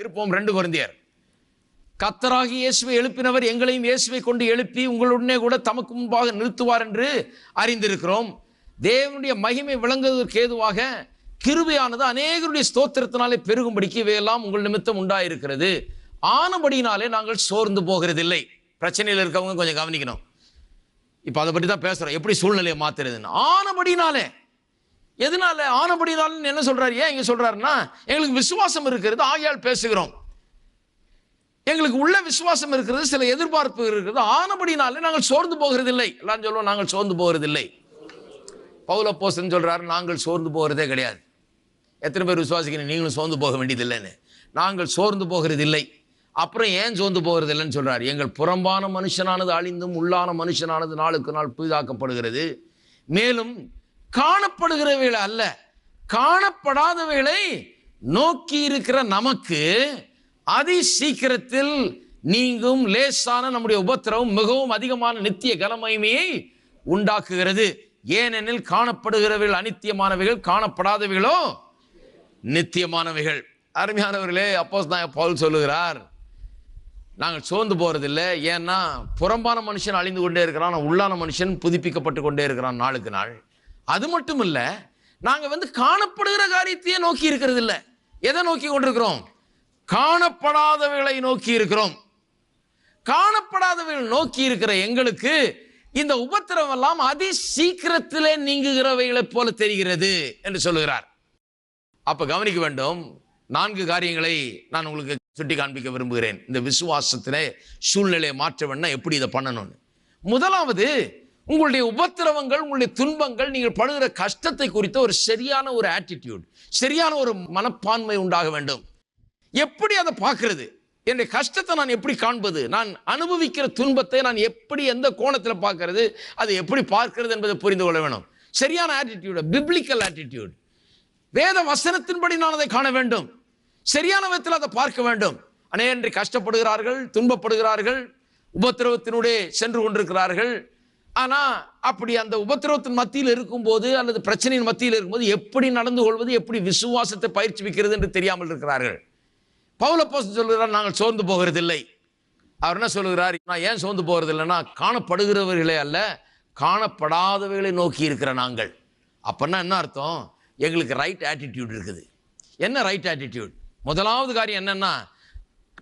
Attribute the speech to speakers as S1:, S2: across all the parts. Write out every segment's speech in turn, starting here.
S1: திருப்போம் ரெண்டு குருந்தியர். கத்தராகி இயேசுவை எழுப்பினவர் எங்களையும் இயேசுவை கொண்டு எழுப்பி உங்களுடனே கூட தமக்கு முன்பாக நிறுத்துவார் என்று அறிந்திருக்கிறோம். தேவனுடைய மகிமை விளங்குவதற்கு ஏதுவாக கிருபையானது அநேகருடைய ஸ்தோத்திரத்தினாலே பெருகும்படிக்கு இவையெல்லாம் உங்கள் நிமித்தம் உண்டாயிருக்கிறது. ஆனபடினாலே நாங்கள் சோர்ந்து போகிறதில்லை. பிரச்சனையில் இருக்கவங்க கொஞ்சம் கவனிக்கணும். இப்போ அதை பற்றி தான் பேசுகிறோம் எப்படி சூழ்நிலையை மாற்றுறதுன்னு ஆனபடினாலே எதனால ஆனபடினாலும் என்ன சொல்றாரு? ஏன் இங்க சொல்றாருன்னா எங்களுக்கு விசுவாசம் இருக்கிறது ஆகையால் பேசுகிறோம். எங்களுக்கு உள்ள விசுவாசம் இருக்கிறது சில எதிர்பார்ப்பு இருக்கிறது. ஆனபடினாலே நாங்கள் சோர்ந்து போகிறதில்லை. எல்லாம் சொல்லுவோம் நாங்கள் சோர்ந்து போகிறதில்லை. பவுல போசன் சொல்றாரு நாங்கள் சோர்ந்து போகிறதே கிடையாது. எத்தனை பேர் விசுவாசிக்கிறீங்க? நீங்களும் சோர்ந்து போக வேண்டியதில்லைன்னு. நாங்கள் சோர்ந்து போகிறதில்லை. அப்புறம் ஏன் சோர்ந்து போகிறதில்லைன்னு சொல்றாரு? எங்கள் புறம்பான மனுஷனானது அழிந்தும் உள்ளான மனுஷனானது நாளுக்கு நாள் புதிதாக்கப்படுகிறது. மேலும் காணப்படுகிறவைகளை அல்ல. காணப்படாதவைகளை நோக்கி இருக்கிற நமக்கு அதி சீக்கிரத்தில் நீங்கும் லேசான நம்முடைய உபத்திரவம் மிகவும் அதிகமான நித்திய கனமகிமையை உண்டாக்குகிறது. ஏனெனில் காணப்படுகிறவைகள் அனித்தியமானவைகள் காணப்படாதவைகளோ நித்தியமானவைகள். அருமையானவர்களே அப்போஸ் தான் பவுல் சொல்லுகிறார் நாங்கள் சோர்ந்து போறதில்லை. ஏன்னா புறம்பான மனுஷன் அழிந்து கொண்டே இருக்கிறான் உள்ளான மனுஷன் புதுப்பிக்கப்பட்டு கொண்டே இருக்கிறான் நாளுக்கு நாள். அது மட்டும் இல்லை நாங்கள் வந்து காணப்படுகிற காரியத்தையே நோக்கி இருக்கிறது இல்லை எதை நோக்கி கொண்டிருக்கிறோம்? காணப்படாதவைகளை நோக்கி இருக்கிறோம். காணப்படாதவைகள் நோக்கி இருக்கிற எங்களுக்கு இந்த உபத்திரவம் எல்லாம் அதி சீக்கிரத்திலே நீங்குகிறவைகளை போல தெரிகிறது என்று சொல்லுகிறார். அப்ப கவனிக்க வேண்டும் நான்கு காரியங்களை நான் உங்களுக்கு சுட்டி காண்பிக்க விரும்புகிறேன். இந்த விசுவாசத்திலே சூழ்நிலையை மாற்ற வேணா எப்படி இதை பண்ணணும்னு. முதலாவது உங்களுடைய உபத்திரவங்கள் உங்களுடைய துன்பங்கள் நீங்கள் படுகிற கஷ்டத்தை குறித்த ஒரு சரியான ஒரு ஆட்டிடியூட் சரியான ஒரு மனப்பான்மை உண்டாக வேண்டும். எப்படி அதை பார்க்கறது? என்னுடைய கஷ்டத்தை நான் எப்படி காண்பது? நான் அனுபவிக்கிற துன்பத்தை நான் எப்படி எந்த கோணத்தில் பார்க்கறது? அதை எப்படி பார்க்கிறது என்பதை புரிந்து கொள்ள வேணும் சரியான ஆட்டிடியூட் பிப்ளிக்கல் ஆட்டிடியூட் வேத வசனத்தின்படி நான் அதை காண வேண்டும். சரியான விதத்தில் அதை பார்க்க வேண்டும். அநேகன்றி கஷ்டப்படுகிறார்கள் துன்பப்படுகிறார்கள் உபத்திரவத்தினுடைய சென்று கொண்டிருக்கிறார்கள். ஆனா அப்படி அந்த உபத்திரவத்தின் மத்தியில் இருக்கும்போது அல்லது பிரச்சனையின் மத்தியில் இருக்கும்போது எப்படி நடந்து கொள்வது எப்படி விசுவாசத்தை பயிற்சி வைக்கிறது என்று தெரியாமல் இருக்கிறார்கள். பவுலப்போஸ் சொல்கிறார் நாங்கள் சோர்ந்து போகிறதில்லை. அவர் என்ன சொல்லுகிறார் நான் ஏன் சோர்ந்து போகிறதில்லைன்னா காணப்படுகிறவர்களே அல்ல காணப்படாதவர்களை நோக்கி இருக்கிற நாங்கள். அப்போன்னா என்ன அர்த்தம்? எங்களுக்கு ரைட் ஆட்டிடியூட் இருக்குது. என்ன ரைட் ஆட்டிடியூட் முதலாவது காரியம் என்னென்னா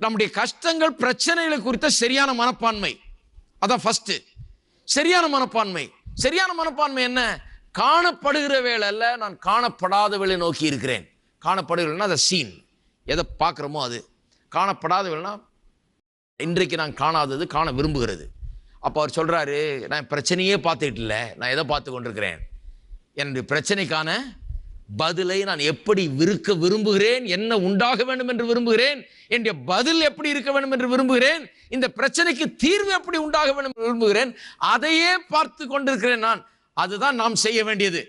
S1: நம்முடைய கஷ்டங்கள் பிரச்சனைகளை குறித்த சரியான மனப்பான்மை. அதான் ஃபஸ்ட்டு சரியான மனப்பான்மை. சரியான மனப்பான்மை என்ன? காணப்படுகிற வேலை அல்ல நான் காணப்படாத வேலை நோக்கி இருக்கிறேன். காணப்படுகிறேன்னா அதை சீன் எதை பார்க்குறோமோ அது. காணப்படாத வேலைனா இன்றைக்கு நான் காணாதது காண விரும்புகிறது. அப்போ அவர் சொல்கிறாரு நான் பிரச்சனையே பார்த்துக்கிட்டு இல்லை நான் எதை பார்த்து கொண்டிருக்கிறேன்? என்னுடைய பிரச்சனைக்கான பதிலை நான் எப்படி விருக்க விரும்புகிறேன் என்ன உண்டாக வேண்டும் என்று விரும்புகிறேன் என்னுடைய பதில் எப்படி இருக்க வேண்டும் என்று விரும்புகிறேன் இந்த பிரச்சனைக்கு தீர்வு எப்படி உண்டாக வேண்டும் விரும்புகிறேன் அதையே பார்த்து கொண்டிருக்கிறேன் நான். அதுதான் நாம் செய்ய வேண்டியது.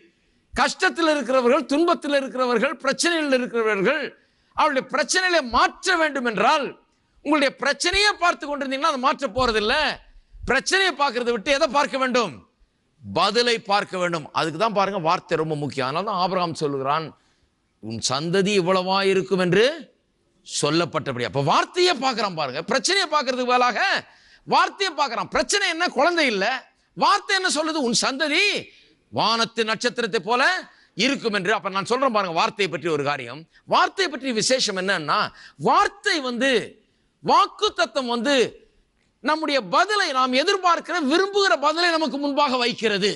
S1: கஷ்டத்தில் இருக்கிறவர்கள் துன்பத்தில் இருக்கிறவர்கள் பிரச்சனையில் இருக்கிறவர்கள் அவருடைய பிரச்சனைகளை மாற்ற வேண்டும் என்றால் உங்களுடைய பிரச்சனையே பார்த்து கொண்டிருந்தீங்கன்னா அதை மாற்ற போறதில்லை. பிரச்சனையை பார்க்கறதை விட்டு எதை பார்க்க வேண்டும்? பதிலை பார்க்க வேண்டும். அதுக்கு தான் பாருங்க வார்த்தை ரொம்ப முக்கியம். அதனால தான் ஆபராம் சொல்லுகிறான் உன் சந்ததி இவ்வளவா இருக்கும் என்று சொல்லப்பட்டபடி அப்போ வார்த்தையை பார்க்குறான் பாருங்க. பிரச்சனையை பார்க்கறதுக்கு பதிலாக வார்த்தையை பார்க்குறான். பிரச்சனை என்ன? குழந்தை இல்லை. வார்த்தை என்ன சொல்லுது? உன் சந்ததி வானத்து நட்சத்திரத்தை போல இருக்கும் என்று. அப்ப நான் சொல்றேன் பாருங்க வார்த்தையை பற்றி ஒரு காரியம். வார்த்தையை பற்றி விசேஷம் என்னன்னா வார்த்தை வந்து வாக்கு தத்துவம் வந்து நம்முடைய பதிலை நாம் எதிர்பார்க்கிற விரும்புகிற பதிலை நமக்கு முன்பாக வைக்கிறது.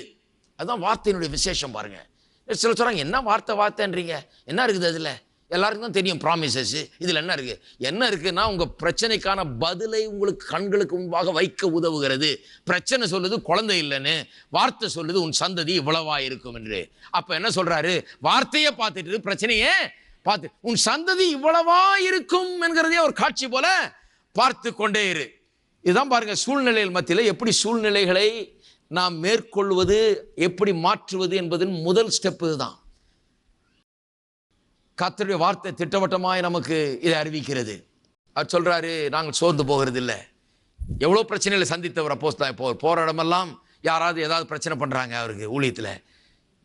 S1: அதுதான் வார்த்தையினுடைய விசேஷம் பாருங்க. சில சொல்றாங்க என்ன வார்த்தை வார்த்தைன்றீங்க? என்ன இருக்குது அதுல? எல்லாருக்கும் தான் தெரியும் ப்ராமிசஸ் இதில் என்ன இருக்குது என்ன இருக்குன்னா உங்கள் பிரச்சனைக்கான பதிலை உங்களுக்கு கண்களுக்கு முன்பாக வைக்க உதவுகிறது. பிரச்சனை சொல்லுது குழந்தை இல்லைன்னு. வார்த்தை சொல்லுது உன் சந்ததி இவ்வளவா இருக்கும் என்று. அப்போ என்ன சொல்கிறாரு வார்த்தையை பார்த்துட்டு பிரச்சனையே பார்த்து. உன் சந்ததி இவ்வளவா இருக்கும் என்கிறதே ஒரு காட்சி போல பார்த்து கொண்டே இரு. இதுதான் பாருங்க சூழ்நிலைகள் மத்தியில் எப்படி சூழ்நிலைகளை நாம் மேற்கொள்வது எப்படி மாற்றுவது என்பதன் முதல் ஸ்டெப் இதுதான். கத்தருடைய வார்த்தை திட்டவட்டமாய் நமக்கு இதை அறிவிக்கிறது. அவர் சொல்கிறாரு நாங்கள் சோர்ந்து போகிறது இல்லை எவ்வளோ பிரச்சனைகளை சந்தித்தவர் அப்போஸ் தான் இப்போ போகிற இடமெல்லாம் யாராவது ஏதாவது பிரச்சனை பண்ணுறாங்க அவருக்கு ஊழியத்தில்.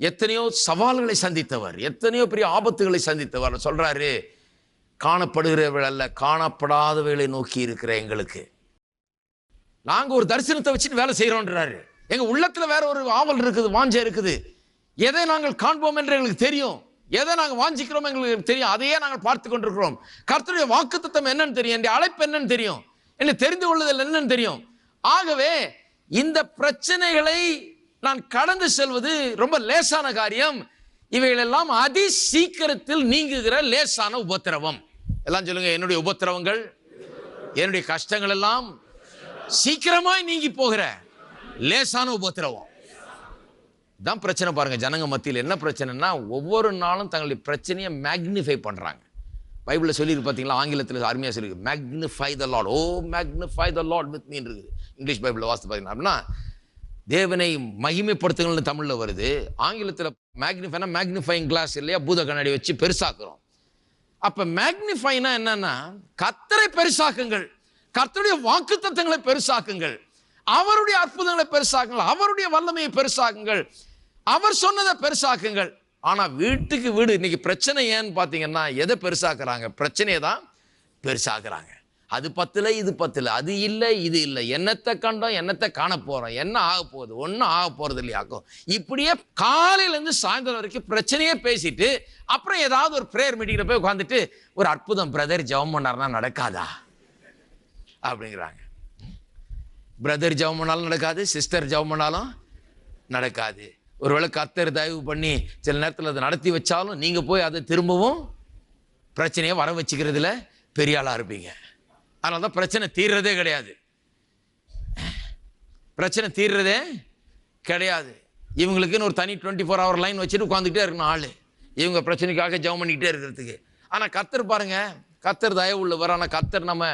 S1: எத்தனையோ சவால்களை சந்தித்தவர் எத்தனையோ பெரிய ஆபத்துகளை சந்தித்தவர். சொல்கிறாரு காணப்படுகிறவர்கள் அல்ல காணப்படாதவர்களை நோக்கி இருக்கிற எங்களுக்கு. நாங்கள் ஒரு தரிசனத்தை வச்சுட்டு வேலை செய்கிறோன்றாரு எங்கள் உள்ளத்தில் வேற ஒரு ஆவல் இருக்குது வாஞ்சை இருக்குது. எதை நாங்கள் காண்போம் என்று எங்களுக்கு தெரியும். எதை நாங்கள் வாஞ்சிக்கிறோம் எங்களுக்கு தெரியும். அதையே நாங்கள் பார்த்து கொண்டிருக்கிறோம். கர்த்தருடைய வாக்குத்தத்தம் என்னன்னு தெரியும். என் அழைப்பு என்னன்னு தெரியும். என்ன தெரிந்து கொள்ளுதல் என்னன்னு தெரியும். ஆகவே இந்த பிரச்சனைகளை நான் கடந்து செல்வது ரொம்ப லேசான காரியம். இவைகளெல்லாம் அதி சீக்கிரத்தில் நீங்குகிற லேசான உபத்திரவம். எல்லாம் சொல்லுங்க என்னுடைய உபத்திரவங்கள் என்னுடைய கஷ்டங்கள் எல்லாம் சீக்கிரமாய் நீங்கி போகிற லேசான உபத்திரவம். தான் பிரச்சனை பாருங்கள் ஜனங்க மத்தியில் என்ன பிரச்சனைனா ஒவ்வொரு நாளும் தங்களுடைய பிரச்சனையை மேக்னிஃபை பண்ணுறாங்க பைபிளில் சொல்லியிருக்கு பார்த்தீங்களா ஆங்கிலத்தில் அருமையாக சொல்லியிருக்கு magnify the lord O magnify the lord with mean இருக்குது இங்கிலீஷ் பைபிளில் வாசித்து பார்த்தீங்கன்னா அப்படின்னா தேவனை மகிமைப்படுத்துங்கள்னு தமிழில் வருது. ஆங்கிலத்தில் மேக்னிஃபைனா மேக்னிஃபைங் கிளாஸ் இல்லையா பூத கண்ணாடி வச்சு பெருசாக்குறோம். அப்போ மேக்னிஃபைனா என்னன்னா கத்தரை பெருசாக்குங்கள். கர்த்தருடைய வாக்குத்தத்தங்களை பெருசாக்குங்கள். அவருடைய அற்புதங்களை பெருசாக்குங்கள் அவருடைய வல்லமையை பெருசாக்குங்கள். அவர் சொன்னதை பெருசாக்குங்கள். ஆனால் வீட்டுக்கு வீடு இன்னைக்கு பிரச்சனை ஏன்னு பார்த்தீங்கன்னா எதை பெருசாக்குறாங்க? பிரச்சனையை தான் பெருசாக்குறாங்க. அது பத்தில் இது பத்தில். அது இல்லை இது இல்லை. என்னத்தை கண்டோம் என்னத்தை காண போகிறோம் என்ன ஆக போகுது? ஒன்றும் ஆக போகிறது இல்லையாக்கும் இப்படியே காலையிலேருந்து சாயந்தரம் வரைக்கும் பிரச்சனையே பேசிட்டு அப்புறம் ஏதாவது ஒரு ப்ரேயர் மீட்டிங்கில் போய் உட்காந்துட்டு ஒரு அற்புதம் பிரதர் ஜெபம் பண்ணார்னா நடக்காதா? அப்படிங்கிறாங்க. பிரதர் ஜெபம் பண்ணாலும் நடக்காது சிஸ்டர் ஜெபம் பண்ணாலும் நடக்காது. ஒருவேளை கத்தர் தயவு பண்ணி சில நேரத்தில் அதை நடத்தி வச்சாலும் நீங்கள் போய் அதை திரும்பவும் பிரச்சனையை வர வச்சுக்கிறதுல பெரிய ஆளாக இருப்பீங்க. அதனால தான் பிரச்சனை தீர்றதே கிடையாது. பிரச்சனை தீர்றதே கிடையாது. இவங்களுக்குன்னு ஒரு தனி டுவெண்ட்டி ஃபோர் ஹவர் லைன் வச்சுட்டு உட்காந்துக்கிட்டே இருக்கணும் ஆள். இவங்க பிரச்சனைக்காக ஜெபம் பண்ணிக்கிட்டே இருக்கிறதுக்கு. ஆனால் கத்தர் பாருங்கள் கத்தர் தயவு உள்ளவர் ஆனால் கத்தர் நம்ம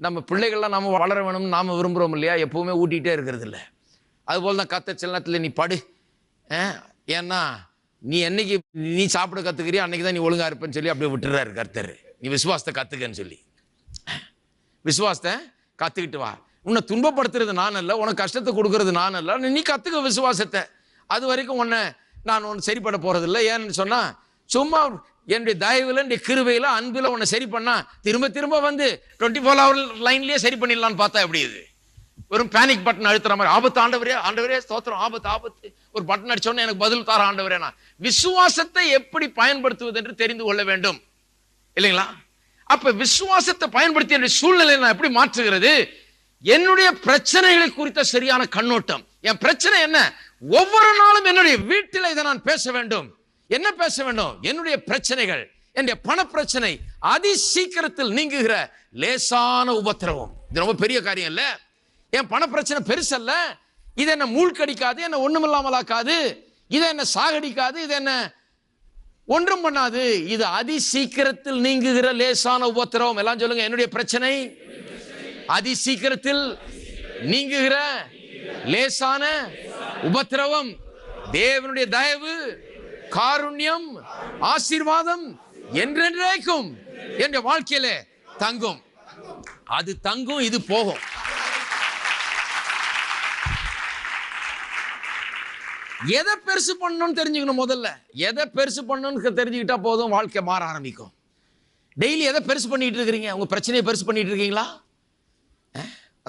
S1: நம்ம பிள்ளைகள்லாம் நம்ம வளர வேணும்னு நாம் விரும்புகிறோம் இல்லையா? எப்போவுமே ஊட்டிகிட்டே இருக்கிறது இல்லை அதுபோல் தான் கத்த சில நேரத்தில் நீ படு. ஆ, ஏன்னா நீ என்னைக்கு நீ சாப்பிட கற்றுக்கிறியோ அன்றைக்கி தான் நீ ஒழுங்காக இருப்பேன்னு சொல்லி அப்படியே விட்டுறாரு கர்த்தர். நீ விசுவாசத்தை கற்றுக்கன்னு சொல்லி. விசுவாசத்தை கற்றுக்கிட்டு வா. உன்னை துன்பப்படுத்துறது நான் அல்ல உனக்கு கஷ்டத்தை கொடுக்கறது நான் அல்ல. நீ கற்றுக்க விசுவாசத்தை. அது வரைக்கும் உன்னை நான் ஒன்று சரிப்பட போகிறதில்ல ஏன்னு சொன்னால் சும்மா என்னுடைய தயவில் என்னுடைய கிருவையில் அன்பில் உன்னை சரி பண்ணா திரும்ப திரும்ப வந்து டுவெண்ட்டி ஃபோர் ஹவர் லைன்லேயே சரி பண்ணிடலான்னு பார்த்தா எப்படி இது? வெறும் பேனிக் பட்டன் அழுத்துற மாதிரி ஆபத்து ஆண்டவரே ஆண்டவரே ஸ்தோத்திரம் ஆபத்து ஆபத்து. ஒரு பட்டன் அடிச்சோன்னே எனக்கு பதில் தார ஆண்டவரே நான். விசுவாசத்தை எப்படி பயன்படுத்துவது என்று தெரிந்து கொள்ள வேண்டும். இல்லைங்களா? அப்ப விசுவாசத்தை பயன்படுத்தி என்னுடைய சூழ்நிலையை நான் எப்படி மாற்றுகிறது? என்னுடைய பிரச்சனைகளை குறித்த சரியான கண்ணோட்டம். என் பிரச்சனை என்ன? ஒவ்வொரு நாளும் என்னுடைய வீட்டில் இதை நான் பேச வேண்டும். என்ன பேச வேண்டும்? என்னுடைய பிரச்சனைகள் என்னுடைய பண பிரச்சனை அதி சீக்கிரத்தில் நீங்குகிற லேசான உபத்திரவம். இது ரொம்ப பெரிய காரியம் இல்ல. என் பண பிரச்சனை பெருசல்ல இது என்ன மூழ்கடிக்காது என்ன ஒண்ணுமில்லாமலாக்காது இது என்ன சாகடிக்காது இது என்ன ஒன்றும் பண்ணாது. இது அதி சீக்கிரத்தில் நீங்குகிற லேசான உபத்திரவம். எல்லாம் சொல்லுங்க என்னுடைய பிரச்சனை அதி சீக்கிரத்தில் நீங்குகிற லேசான உபத்திரவம். தேவனுடைய தயவு காருண்யம் ஆசீர்வாதம் என்றென்றைக்கும் என்ற வாழ்க்கையில தங்கும். அது தங்கும் இது போகும். எதை பெருசு பண்ணணும்னு தெரிஞ்சுக்கணும் முதல்ல. எதை பெருசு பண்ணணும்னு தெரிஞ்சுக்கிட்டா போதும் வாழ்க்கை மாற ஆரம்பிக்கும். டெய்லி எதை பெருசு பண்ணிட்டு இருக்கிறீங்க? உங்க பிரச்சனையை பெருசு பண்ணிட்டு இருக்கீங்களா?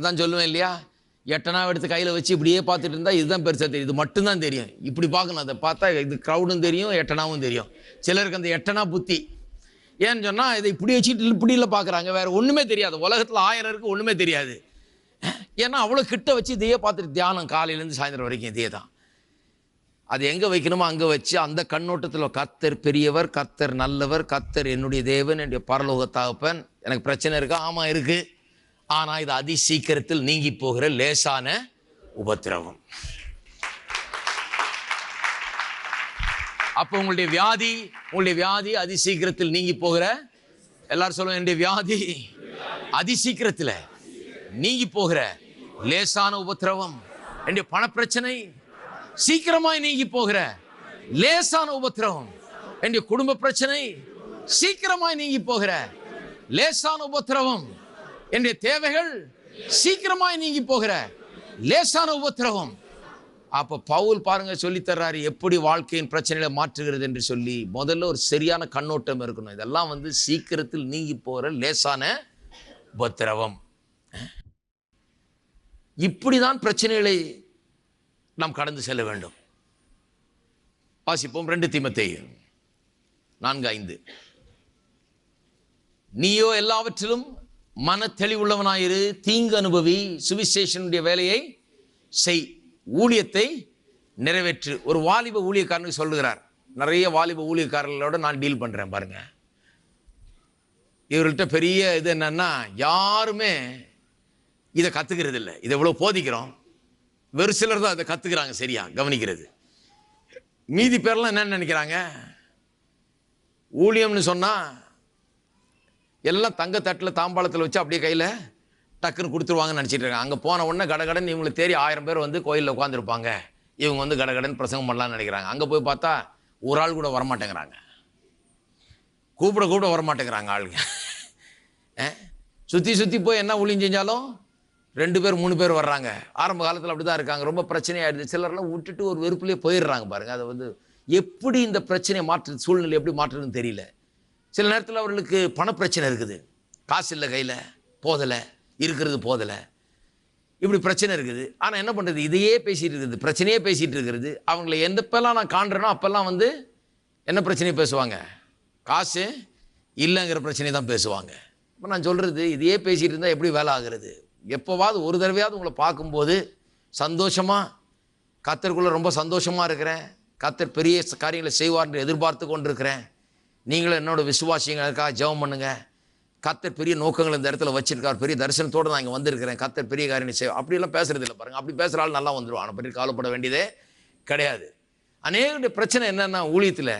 S1: அதான் சொல்லுவேன் இல்லையா? எட்டனா எடுத்து கையில் வச்சு இப்படியே பார்த்துட்டு இருந்தால் இதுதான் பெருசாக தெரியும். இது மட்டும்தான் தெரியும். இப்படி பார்க்கணும் அதை பார்த்தா இது க்ரௌடும் தெரியும் எட்டனாவும் தெரியும். சிலருக்கு அந்த எட்டனா புத்தி. ஏன்னு சொன்னால் இதை இப்படி வச்சுட்டு இப்படி இல்லை பார்க்குறாங்க. வேறு ஒன்றுமே தெரியாது. உலகத்தில் ஆயிரம் இருக்கு ஒன்றுமே தெரியாது. ஏன்னா அவ்வளோ கிட்ட வச்சு இதையே பார்த்துட்டு தியானம் காலையிலேருந்து சாயந்தரம் வரைக்கும் இதே தான். அது எங்கே வைக்கணுமோ அங்கே வச்சு அந்த கண்ணோட்டத்தில் கத்தர் பெரியவர் கத்தர் நல்லவர் கத்தர் என்னுடைய தேவன் என்னுடைய பரலோக தகப்பன் எனக்கு பிரச்சனை இருக்கா? ஆமாம் இருக்குது ஆனால் இது அதி சீக்கிரத்தில் நீங்கி போகிற லேசான உபத்திரவம். அப்போ உங்களுடைய வியாதி உங்களுடைய வியாதி அதி சீக்கிரத்தில் நீங்கி போகிற எல்லாரும் சொல்லுவோம் என்னுடைய வியாதி? அதி சீக்கிரத்தில் நீங்கி போகிற லேசான உபத்திரவம். என்னுடைய பணப்பிரச்சனை சீக்கிரமாய் நீங்கி போகிற லேசான உபத்திரவம். என்னுடைய குடும்ப பிரச்சனை சீக்கிரமாய் நீங்கி போகிற லேசான உபத்திரவம். என்னுடைய தேவைகள் சீக்கிரமாய் நீங்கி போகிற லேசான உபத்திரவம். அப்போ பவுல் பாருங்க சொல்லி தர்றாரு எப்படி வாழ்க்கையின் பிரச்சனைகளை மாற்றுகிறது என்று சொல்லி முதல்ல ஒரு சரியான கண்ணோட்டம் இருக்கணும். இதெல்லாம் வந்து சீக்கிரத்தில் நீங்கி போகிற லேசான உபத்திரவம். இப்படிதான் பிரச்சனைகளை நாம் கடந்து செல்ல வேண்டும். வாசிப்போம் ரெண்டு திமத்தை நான்கு ஐந்து. நீயோ எல்லாவற்றிலும் மன தெளிவுள்ளவனாயிரு தீங்கு அனுபவி சுவிசேஷனுடைய வேலையை செய். ஊழியத்தை நிறைவேற்று. ஒரு வாலிப ஊழியக்காரனுக்கு சொல்லுகிறார். நிறைய வாலிப ஊழியக்காரர்களோட நான் டீல் பண்ணுறேன் பாருங்க. இவர்கள்ட்ட பெரிய இது என்னன்னா யாருமே இதை கத்துக்கிறது இல்லை இதை இவ்வளோ போதிக்கிறோம். வெறு சிலர் தான் இதை கத்துக்கிறாங்க சரியா கவனிக்கிறது. மீதி பேர்லாம் என்னன்னு நினைக்கிறாங்க? ஊழியம்னு சொன்னால் எல்லாம் தங்க தட்டில் தாம்பாளத்தில் வச்சு அப்படியே கையில் டக்குன்னு கொடுத்துருவாங்கன்னு நினச்சிட்டு இருக்காங்க. அங்கே போன உடனே கடகடன் இவங்களை தேடி ஆயிரம் பேர் வந்து கோயிலில் உட்காந்துருப்பாங்க இவங்க வந்து கடகடன் பிரசங்கம் பண்ணலாம்னு நினைக்கிறாங்க. அங்கே போய் பார்த்தா ஒரு ஆள் கூட வரமாட்டேங்கிறாங்க. கூப்பிட கூப்பிட வரமாட்டேங்கிறாங்க ஆளுங்க. சுற்றி சுற்றி போய் என்ன ஊழியம் செஞ்சாலும் ரெண்டு பேர் மூணு பேர் வர்றாங்க. ஆரம்ப காலத்தில் அப்படி தான் இருக்காங்க. ரொம்ப பிரச்சனையாயிடுது. சிலர்லாம் விட்டுட்டு ஒரு வெறுப்புலேயே போயிடுறாங்க பாருங்கள் அதை வந்து எப்படி இந்த பிரச்சனையை மாற்று சூழ்நிலை எப்படி மாற்றுறதுன்னு தெரியல. சில நேரத்தில் அவர்களுக்கு பணப்பிரச்சனை இருக்குது. காசு இல்லை கையில் போதலை இருக்கிறது போதலை. இப்படி பிரச்சனை இருக்குது. ஆனால் என்ன பண்ணுறது இதையே பேசிகிட்டு இருக்குது. பிரச்சனையே பேசிகிட்டு இருக்கிறது அவங்கள எந்தப்பெல்லாம் நான் காண்றேனோ அப்போல்லாம் வந்து என்ன பிரச்சனையை பேசுவாங்க? காசு இல்லைங்கிற பிரச்சனையை தான் பேசுவாங்க. இப்போ நான் சொல்கிறது இதையே பேசிகிட்டு இருந்தால் எப்படி வேலை ஆகுறது? எப்போவாவது ஒரு தடவையாவது உங்களை பார்க்கும்போது சந்தோஷமாக கத்தருக்குள்ளே ரொம்ப சந்தோஷமாக இருக்கிறேன். கத்தர் பெரிய காரியங்களை செய்வார்னு எதிர்பார்த்து கொண்டிருக்கிறேன். நீங்களும் என்னோட விசுவாசிங்களுக்காக ஜெபம் பண்ணுங்க. கத்தர் பெரிய நோக்கங்கள் இந்த இடத்துல வச்சிருக்கார். பெரிய தரிசனத்தோடு நான் இங்கே வந்திருக்கிறேன். கத்தர் பெரிய காரியம் செய் அப்படிலாம் பேசுறது இல்லை பாருங்க. அப்படி பேசுகிற ஆள் நல்லா வந்துடும் ஆனால் பற்றி கவலைப்பட வேண்டியதே கிடையாது. அநேகருடைய பிரச்சனை என்னன்னா ஊழியத்தில்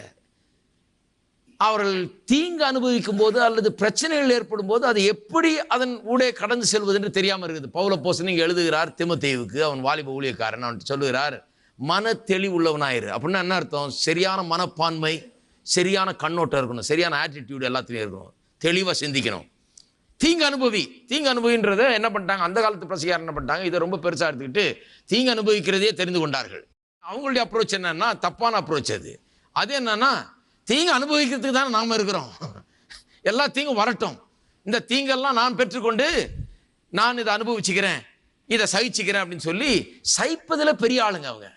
S1: அவர்கள் தீங்கு அனுபவிக்கும் போது அல்லது பிரச்சனைகள் ஏற்படும் போது அது எப்படி அதன் ஊடே கடந்து செல்வது என்று தெரியாமல் இருக்குது. பவுல போசன் இங்கே எழுதுகிறார் திமுத்தேவுக்கு அவன் வாலிப ஊழியக்காரன். அவன் சொல்லுகிறார் மன தெளிவுள்ளவனாயிரு அப்படின்னா என்ன அர்த்தம்? சரியான மனப்பான்மை சரியான கண்ணோட்டம் இருக்கணும் சரியான ஆட்டிடியூடு எல்லாத்துலேயும் இருக்கணும். தெளிவாக சிந்திக்கணும். தீங்கு அனுபவி தீங்கு அனுபவின்றதை என்ன பண்ணிட்டாங்க? அந்த காலத்து பிரசிகாரம் என்ன பண்ணிட்டாங்க? இதை ரொம்ப பெருசாக எடுத்துக்கிட்டு தீங்கு அனுபவிக்கிறதே தெரிந்து கொண்டார்கள். அவங்களுடைய அப்ரோச் என்னன்னா தப்பான அப்ரோச் அது. அது என்னன்னா தீங்கு அனுபவிக்கிறதுக்கு தானே நாம் இருக்கிறோம். எல்லா தீங்கும் வரட்டும். இந்த தீங்கெல்லாம் நான் பெற்றுக்கொண்டு நான் இதை அனுபவிச்சுக்கிறேன் இதை சகிச்சுக்கிறேன் அப்படின்னு சொல்லி சகிப்பதில் பெரிய ஆளுங்க அவங்க.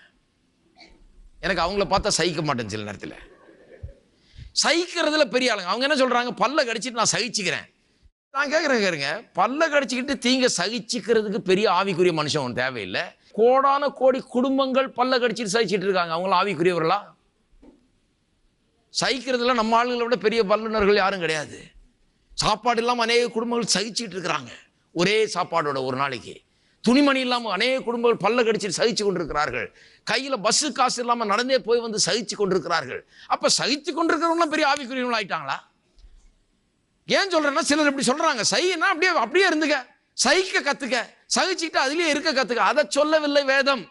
S1: எனக்கு அவங்கள பார்த்தா சகிக்க மாட்டேன் சில நேரத்தில். சகிக்கிறதுல பெரிய ஆளுங்க. அவங்க என்ன சொல்றாங்க? பல்ல கடிச்சிட்டு நான் சகிச்சுக்கிறேன். நான் கேட்குறேன் கேளுங்க பல்ல கடிச்சிக்கிட்டு தீங்க சகிச்சுக்கிறதுக்கு பெரிய ஆவிக்குரிய மனுஷன் ஒன்று தேவையில்லை. கோடான கோடி குடும்பங்கள் பல்ல கடிச்சிட்டு சகிச்சிட்டு இருக்காங்க. அவங்களும் ஆவிக்குரியவர்களா? சகிக்கிறதுல நம்ம ஆளுங்களை விட பெரிய வல்லுநர்கள் யாரும் கிடையாது. சாப்பாடு இல்லாமல் அநேக குடும்பங்கள் சகிச்சுட்டு இருக்கிறாங்க. ஒரே சாப்பாடோட ஒரு நாளைக்கு. துணிமணி இல்லாமல் அநேக குடும்பங்கள் பல்ல கடிச்சு சகிச்சு கொண்டிருக்கிறார்கள். கையில் பஸ்ஸு காசு இல்லாமல் நடந்தே போய் வந்து சகிச்சு கொண்டிருக்கிறார்கள். அப்போ சகித்து கொண்டிருக்கிறவங்களாம் பெரிய ஆவிக்குரியவர்கள் ஆயிட்டாங்களா? ஏன் சொல்றேன்னா சிலர் இப்படி சொல்றாங்க. சைனா அப்படியே அப்படியே இருந்துக்க. சகிக்க கத்துக்க. சகிச்சுக்கிட்டு அதுலேயே இருக்க கத்துக்க. அதை சொல்லவில்லை வேதம்.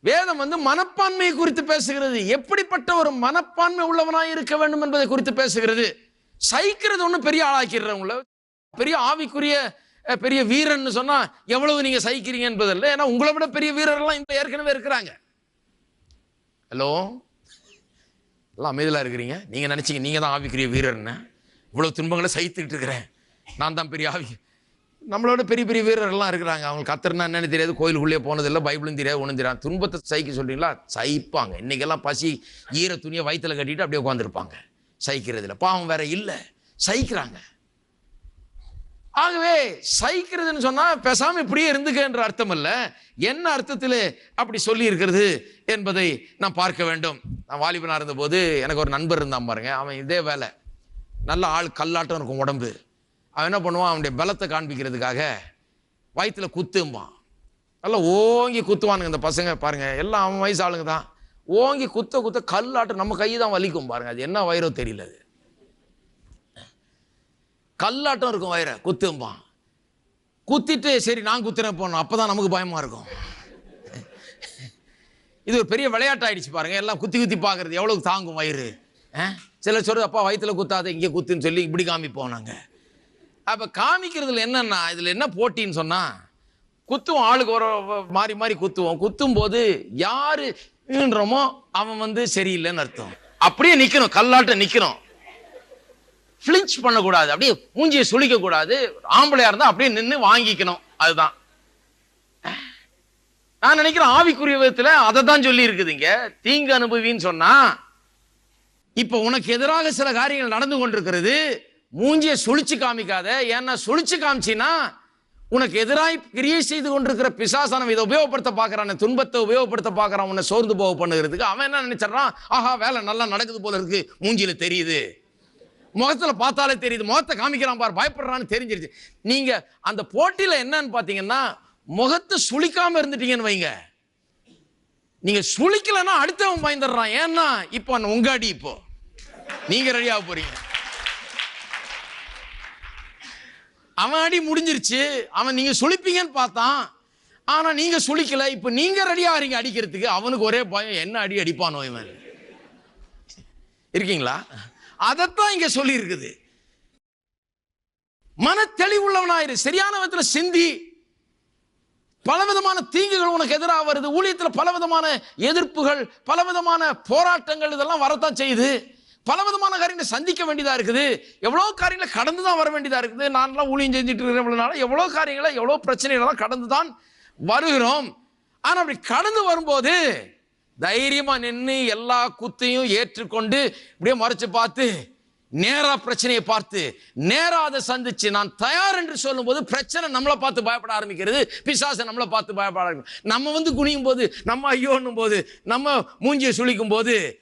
S1: வேதம் வந்து மனப்பான்மையை குறித்து பேசுகிறது. எப்படிப்பட்ட ஒரு மனப்பான்மை உள்ளவனாக இருக்க வேண்டும் என்பதை குறித்து பேசுகிறது. சகிக்கிறது ஒன்றும் பெரிய ஆளாக்கிறவங்கள பெரிய ஆவிக்குரிய பெரிய வீரன்னு சொன்னா எவ்வளவு நீங்க சகிக்கிறீங்க என்பதில்லை. ஏன்னா உங்களை விட பெரிய வீரர்லாம் இந்த ஏற்கனவே இருக்கிறாங்க. ஹலோ எல்லாம் அமைதியில் இருக்கிறீங்க? நீங்கள் நினச்சிங்க நீங்கள் தான் ஆவிக்குரிய வீரர்னு. இவ்வளோ துன்பங்களை சகித்துக்கிட்டு இருக்கிறேன். நான் தான் பெரிய ஆவி. நம்மளோட பெரிய பெரிய வீரர்கள்லாம் இருக்கிறாங்க. அவங்களுக்கு கத்தர்னா என்னன்னு தெரியாது. கோயிலுக்குள்ளே போனதில்லை பைபிளும் தெரியாது ஒன்றும் தெரியாது. துன்பத்தை சகிக்க சொல்றீங்களா? சகிப்பாங்க. இன்னைக்கெல்லாம் பசி ஈர துணியை வயிற்றில் கட்டிட்டு அப்படியே உட்காந்துருப்பாங்க சகிக்கிறதில்ல. பாவம் வேற இல்லை. சகிக்கிறாங்க. ஆகவே சகிக்கிறதுன்னு சொன்னால் பேசாமல் இப்படியே இருந்துக்கன்ற அர்த்தம் அல்ல என்ன அர்த்தத்தில் அப்படி சொல்லி இருக்கிறது என்பதை நான் பார்க்க வேண்டும். நான் வாலிபனாக இருந்தபோது எனக்கு ஒரு நண்பர் இருந்தான் பாருங்க. அவன் இதே வேலை. நல்ல ஆள் கல்லாட்டம் இருக்கும் உடம்பு. அவன் என்ன பண்ணுவான்? அவனுடைய பலத்தை காண்பிக்கிறதுக்காக வயிற்றில் குத்தும்பான். நல்லா ஓங்கி குத்துவானுங்க இந்த பசங்க. பாருங்கள் எல்லாம் அவன் வயசு ஆளுங்க தான். ஓங்கி குத்த குத்த கல்லாட்டம் நம்ம கை தான் வலிக்கும் பாருங்கள் அது என்ன வயிறோ தெரியல அது. கல்லாட்டம் இருக்கும் வயிறை குத்தும்பான். குத்திட்டு சரி நான் குத்துறேன் போனோம். அப்பதான் நமக்கு பயமாக இருக்கும். இது ஒரு பெரிய விளையாட்டாயிடுச்சு பாருங்கள் எல்லாம் குத்தி குத்தி பார்க்குறது எவ்வளோ தாங்கும் வயிறு. சில சிலர் சொல்றது அப்பா வயிற்றுல குத்தாத இங்கே குத்துன்னு சொல்லி இப்படி காமிப்போம் நாங்கள் அப்போ காமிக்கிறதுல என்னென்னா இதில் என்ன போட்டின்னு சொன்னால் குத்துவோம் ஆளுக்கு ஒரு மாறி மாறி குத்துவோம். குத்தும் போது யாரு அவன் வந்து சரியில்லைன்னு அர்த்தம். அப்படியே நிற்கணும் கல்லாட்ட நிற்கிறோம் ஃபிளிஞ்ச் பண்ணக்கூடாது. அப்படியே மூஞ்சியை சுழிக்கக்கூடாது ஆம்பளையாக இருந்தால் அப்படியே நின்று வாங்கிக்கணும். அதுதான். நான் நினைக்கிறேன் ஆவிக்குரிய விதத்தில் அதை தான் சொல்லி இருக்குதுங்க தீங்கு அனுபவின்னு சொன்னா இப்போ உனக்கு எதிராக சில காரியங்கள் நடந்து கொண்டிருக்கிறது மூஞ்சியை சுழிச்சு காமிக்காத. ஏன்னா சுழிச்சு காமிச்சின்னா உனக்கு எதிராய் கிரியை செய்து கொண்டிருக்கிற பிசாசனம் இதை உபயோகப்படுத்த பார்க்குறான். துன்பத்தை உபயோகப்படுத்த பார்க்குறான். உன்னை சோர்ந்து போக பண்ணுகிறதுக்கு. அவன் என்ன நினைச்சிடறான்? ஆஹா வேலை நல்லா நடக்குது போல இருக்கு. மூஞ்சியில் தெரியுது. முகத்துல பார்த்தாலே தெரியுது. முகத்தை காமிக்கிறான் பார் பயப்படுறான்னு தெரிஞ்சிருச்சு. நீங்க அந்த போட்டியில என்னன்னு பார்த்தீங்கன்னா முகத்தை சுழிக்காமல் இருந்துட்டீங்கன்னு வைங்க. நீங்க சுழிக்கலைன்னா அடுத்தவன் பயந்துடுறான். ஏன்னா இப்போ உங்க அடி இப்போ. நீங்க ரெடியாக போறீங்க. அவன் அடி முடிஞ்சிருச்சு. அவன் நீங்க சுழிப்பீங்கன்னு பார்த்தான். ஆனா நீங்க சுழிக்கல இப்ப நீங்க ரெடியா ஆறீங்க அடிக்கிறதுக்கு. அவனுக்கு ஒரே பயம் என்ன அடி அடிப்பானோ இவன். இருக்கீங்களா? அதைத்தான் இங்க சொல்லி இருக்குது மன தெளிவுள்ளவனாயிரு சரியான விதத்தில் சிந்தி பலவிதமான தீங்குகள் உனக்கு எதிராக வருது. ஊழியத்தில் பலவிதமான எதிர்ப்புகள் பலவிதமான போராட்டங்கள் இதெல்லாம் வரத்தான் செய்யுது. பலவிதமான காரியங்களை சந்திக்க வேண்டியதா இருக்குது. எவ்வளோ காரியங்களை கடந்து தான் வர வேண்டியதா இருக்குது. நான்லாம் ஊழியம் செஞ்சுட்டு இருக்கிறவங்களால எவ்வளோ காரியங்களை எவ்வளோ பிரச்சனைகளெல்லாம் கடந்து தான் வருகிறோம். ஆனால் அப்படி கடந்து வரும்போது தைரியமா நின்று எல்லா குத்தையும் ஏற்றுக்கொண்டு இப்படியே மறைச்சு பார்த்து நேரா பிரச்சனையை பார்த்து நேரா அதை சந்திச்சு நான் தயார் என்று சொல்லும்போது பிரச்சனை நம்மளை பார்த்து பயப்பட ஆரம்பிக்கிறது பிசாசை நம்மளை பார்த்து பயப்பட ஆரம்பிக்கும். நம்ம வந்து குனியும் போது நம்ம ஐயோன்னும் போது நம்ம மூஞ்சியை சுளிக்கும் போது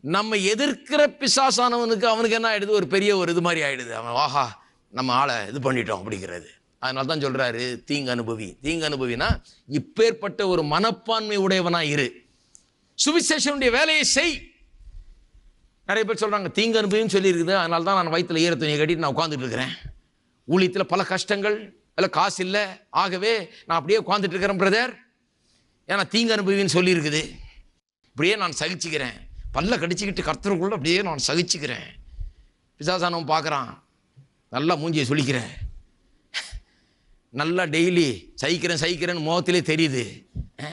S1: நம்ம எதிர்க்கிற பிசாசானவனுக்கு அவனுக்கு என்ன ஆயிடுது? ஒரு பெரிய ஒரு இது மாதிரி ஆயிடுது. அவன் ஆஹா நம்ம ஆளை இது பண்ணிட்டோம் அப்படிங்கிறது. அதனால தான் சொல்றாரு தீங்கு அனுபவி. தீங்கு அனுபவினா இப்பேற்பட்ட ஒரு மனப்பான்மை உடையவனா இரு. சுவிசேஷனுடைய வேலையை செய். நிறைய பேர் சொல்கிறாங்க தீங்கு அனுபவின்னு சொல்லியிருக்குது. அதனால தான் நான் வயிற்றில் ஈர துணியை கட்டிட்டு நான் உட்காந்துட்டு இருக்கிறேன். ஊழியத்தில் பல கஷ்டங்கள் இல்லை காசு இல்லை. ஆகவே நான் அப்படியே உட்காந்துட்டு இருக்கிறேன் பிரதர் ஏன்னா தீங்கு அனுபவின்னு சொல்லியிருக்குது. இப்படியே நான் சகிச்சுக்கிறேன். பல்ல கடிச்சுக்கிட்டு கர்த்தருக்குள்ள அப்படியே நான் சகிச்சுக்கிறேன். பிசாசானவன் பார்க்குறான். நல்லா மூஞ்சியை சொல்லிக்கிறேன் நல்லா டெய்லி சகிக்கிறேன் சகிக்கிறேன்னு முகத்திலே தெரியுது. ஆ?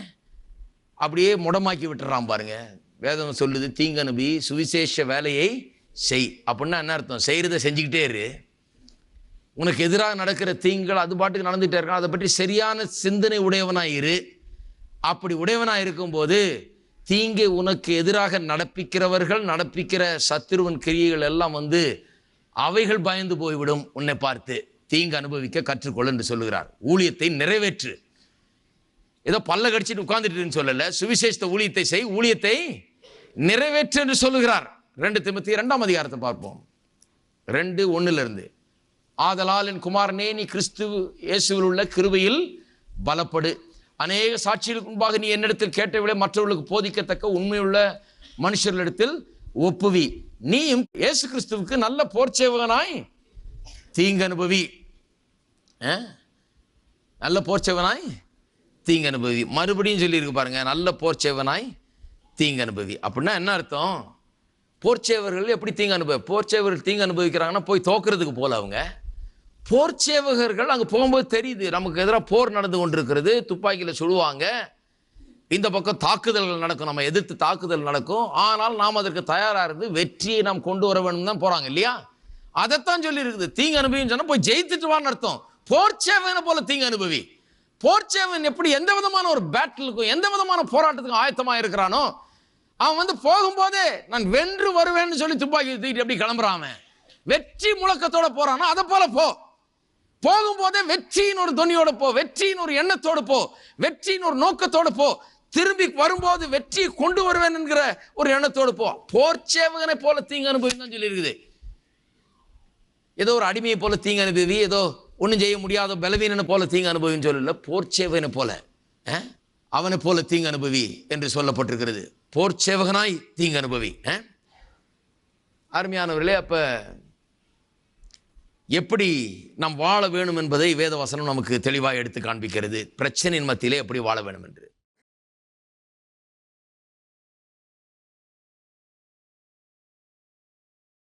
S1: அப்படியே முடமாக்கி விட்டுறான் பாருங்க. வேதம் சொல்லுது தீங்கனுபி சுவிசேஷ வேலையை செய். அப்படின்னா என்ன அர்த்தம்? செய்கிறத செஞ்சுக்கிட்டே இரு. உனக்கு எதிராக நடக்கிற தீங்குகள் அது பாட்டுக்கு நடந்துகிட்டே இருக்கான் அதை பற்றி சரியான சிந்தனை உடையவனாக இரு. அப்படி உடையவனாக இருக்கும்போது தீங்கை உனக்கு எதிராக நடப்பிக்கிறவர்கள் நடப்பிக்கிற சத்துருவன் கிரியைகள் எல்லாம் வந்து அவைகள் பயந்து போய்விடும் உன்னை பார்த்து. தீங்கு அனுபவிக்க கற்றுக்கொள் என்று சொல்லுகிறார். ஊழியத்தை நிறைவேற்று. ஏதோ பல்ல கடிச்சிட்டு உட்கார்ந்துட்டு சொல்லல. சுவிசேஷத்தை ஊழியத்தை செய் ஊழியத்தை நிறைவேற்று என்று சொல்லுகிறார். ரெண்டு திமுத்தி இரண்டாம் அதிகாரத்தை பார்ப்போம். ரெண்டு ஒன்னுலேருந்து ஆதலால் என் குமாரனே நீ கிறிஸ்து இயேசுவில் உள்ள கிருபையில் பலப்படு. அநேக சாட்சிகளுக்கு முன்பாக நீ என்னிடத்தில் கேட்டவிட மற்றவர்களுக்கு போதிக்கத்தக்க உண்மையுள்ள மனுஷர்களிடத்தில் ஒப்புவி. நீயும் இயேசு கிறிஸ்துவுக்கு நல்ல போர்ச்சேவகனாய் தீங்கு அனுபவி ஆ? நல்ல போர்ச்சேவனாய் தீங்கு அனுபவி. மறுபடியும் சொல்லியிருக்கு பாருங்க நல்ல போர்ச்சேவனாய் தீங்கு அனுபவி. அப்படின்னா என்ன அர்த்தம்? போர்ச்சேவர்கள் எப்படி தீங்கு அனுபவி போர்ச்சேவர்கள் தீங்கு அனுபவிக்கிறாங்கன்னா போய் தோக்குறதுக்கு போல அவங்க. போர்ச்சேவகர்கள் அங்கே போகும்போது தெரியுது நமக்கு எதிராக போர் நடந்து கொண்டிருக்கிறது துப்பாக்கியில் சுடுவாங்க. இந்த பக்கம் தாக்குதல்கள் நடக்கும் நம்ம எதிர்த்து தாக்குதல் நடக்கும். ஆனால் நாம் அதற்கு தயாராக இருந்து வெற்றியை நாம் கொண்டு வர வேண்டும் தான் போகிறாங்க இல்லையா? அதைத்தான் சொல்லியிருக்குது. தீங்கு அனுபவின்னு சொன்னால் போய் ஜெயித்துட்டு வான்னு அர்த்தம். போர்ச்சேவனை போல தீங்கு அனுபவி. போர்ச்சேவன் எப்படி எந்த விதமான ஒரு பேட்டிலுக்கும் எந்த விதமான போராட்டத்துக்கும் ஆயத்தமாக இருக்கிறானோ அவன் வந்து போகும்போதே நான் வென்று வருவேன்னு சொல்லி துப்பாக்கி தூக்கிட்டு எப்படி கிளம்புறான் அவன்? வெற்றி முழக்கத்தோட போறானோ? அதை போல போ. போகும்போதே வெற்றியின் ஒரு துணியோட போ. வெற்றியின் ஒரு எண்ணத்தோடு போ. வெற்றியின் ஒரு நோக்கத்தோடு போ. திரும்பி வரும்போது வெற்றியை கொண்டு வருவேன் என்கிற ஒரு எண்ணத்தோடு போ. போர்ச்சேவகனை போல தீங்கு அனுபவி தான் சொல்லியிருக்குது. ஏதோ ஒரு அடிமையை போல தீங்கு அனுபவி ஏதோ ஒன்றும் செய்ய முடியாத பலவீனனை போல தீங்கு அனுபவின்னு சொல்லல போர்ச்சேவகனை போல. அவனை போல தீங்கு அனுபவி என்று சொல்லப்பட்டிருக்கிறது. போர்ச்சேவகனாய் தீங்கு அனுபவி. அருமையானவர்களே அப்ப எப்படி நாம் வாழ வேணும் என்பதை வேதவசனம் நமக்கு தெளிவாக எடுத்து காண்பிக்கிறது. பிரச்சனையின் மத்தியிலே எப்படி வாழ வேணும் என்று